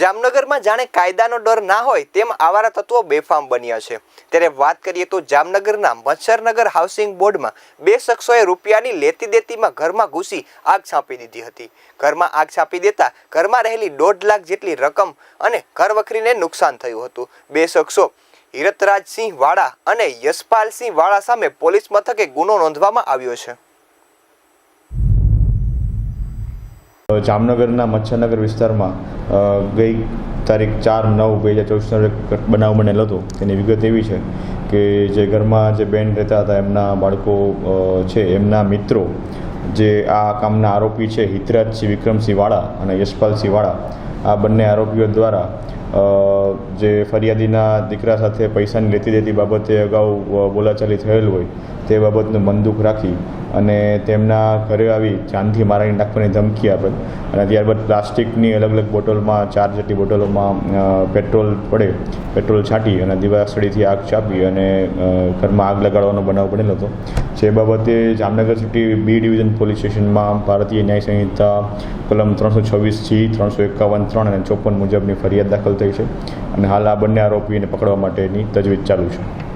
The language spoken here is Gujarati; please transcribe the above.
જામનગરમાં જાણે કાયદાનો ડર ના હોય તેમ આવારા તત્વો બેફામ બન્યા છે. ત્યારે વાત કરીએ તો જામનગરના મચ્છરનગર હાઉસિંગ બોર્ડમાં બે શખ્સોએ રૂપિયાની લેતી દેતીમાં ઘરમાં ઘૂસી આગ છાંપી દીધી હતી. ઘરમાં આગ છાંપી દેતા ઘરમાં રહેલી દોઢ લાખ જેટલી રકમ અને ઘર વખરીને નુકસાન થયું હતું. બે શખ્સો હિરતરાજસિંહ વાળા અને યશપાલસિંહ વાળા સામે પોલીસ મથકે ગુનો નોંધવામાં આવ્યો છે. જામનગરના મચ્છરનગર વિસ્તારમાં ગઈ તારીખ ચાર નવ બે હજાર ચોવીસનો બનાવ બનેલો હતો. તેની વિગત એવી છે કે જે ઘરમાં જે બેન રહેતા હતા, એમના બાળકો છે, એમના મિત્રો, જે આ કામના આરોપી છે હિતરાજસિંહ વિક્રમસિંહ વાળા અને યશપાલસિંહ વાળા, આ બંને આરોપીઓ દ્વારા જે ફરિયાદીના દીકરા સાથે પૈસાની લેતી દેતી બાબતે અગાઉ બોલાચાલી થયેલ હોય, તે બાબતનું મનદુખ રાખી અને તેમના ઘરે આવી જાનથી મારાની નાખવાની ધમકી આપે. અને ત્યારબાદ પ્લાસ્ટિકની અલગ અલગ બોટલમાં, ચાર જેટલી બોટલોમાં પેટ્રોલ પડે, પેટ્રોલ છાંટી અને દિવાસળીથી આગ ચાપી અને ઘરમાં આગ લગાડવાનો બનાવ બનેલો હતો. જે બાબતે Jamnagar city B division police સ્ટેશનમાં ભારતીય ન્યાય સંહિતા, કલમ ત્રણસો છવ્વીસ જી ત્રણસો એકાવન ત્રણ અને ચોપન મુજબની ફરિયાદ દાખલ થઈ છે. અને હાલ આ બંને આરોપીને પકડવા માટેની તજવીજ ચાલુ છે.